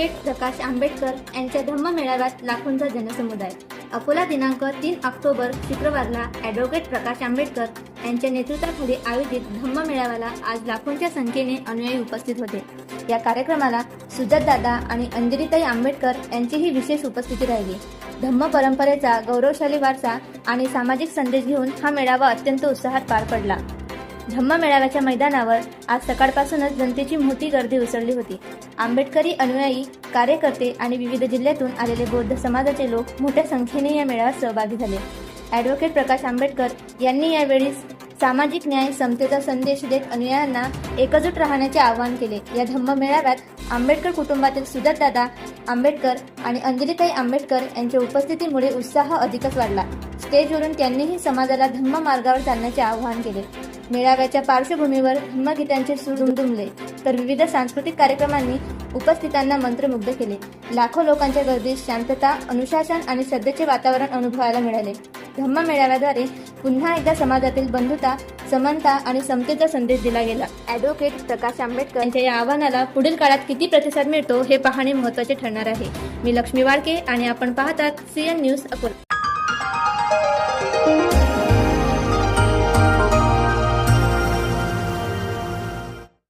Advocate Prakash Ambedkar यांच्या धम्म मेळाव्यात लाखोंचा जनसमुदाय. अकोला दिनांक तीन ऑक्टोबर शुक्रवारला ॲडव्होकेट प्रकाश आंबेडकर यांच्या नेतृत्वाखाली आयोजित धम्म मेळाव्याला आज लाखोंच्या संख्येने अनुयायी उपस्थित होते. या कार्यक्रमाला सुजातदादा आणि अंजलीताई आंबेडकर यांचीही विशेष उपस्थिती राहिली. धम्म परंपरेचा गौरवशाली वारसा आणि सामाजिक संदेश घेऊन हा मेळावा अत्यंत उत्साहात पार पडला. धम्म मेळाव्याच्या मैदानावर आज सकाळपासूनच जनतेची मोठी गर्दी उसळली होती. आंबेडकरी अनुयायी कार्यकर्ते आणि विविध जिल्ह्यातून आलेले बौद्ध समाजाचे लोक मोठ्या संख्येने या मेळाव्यात सहभागी झाले. ॲडव्होकेट प्रकाश आंबेडकर यांनी यावेळी सामाजिक न्याय समतेचा संदेश देत अनुयायांना एकजूट राहण्याचे आवाहन केले. या धम्म मेळाव्यात आंबेडकर कुटुंबातील सुजातदादा आंबेडकर आणि अंजलीताई आंबेडकर यांच्या उपस्थितीमुळे उत्साह अधिकच वाढला. स्टेजवरून त्यांनीही समाजाला धम्म मार्गावर चालण्याचे आवाहन केले. मेळाव्याच्या पार्श्वभूमीवर धम्मगीतांचे सूर दुमदुमले तर विविध सांस्कृतिक कार्यक्रमांनी उपस्थितांना मंत्रमुग्ध केले. लाखो लोकांच्या गर्दीत शांतता अनुशासन आणि श्रद्धेचे वातावरण अनुभवायला मिळाले. धम्म मेळाव्याद्वारे पुन्हा एकदा समाजातील बंधुता समानता आणि समतेचा संदेश दिला गेला. ॲडव्होकेट प्रकाश आंबेडकर यांच्या या आव्हानाला पुढील काळात किती प्रतिसाद मिळतो हे पाहणे महत्त्वाचे ठरणार आहे. मी लक्ष्मी वाळके आणि आपण पाहतात सीएन न्यूज अकोला.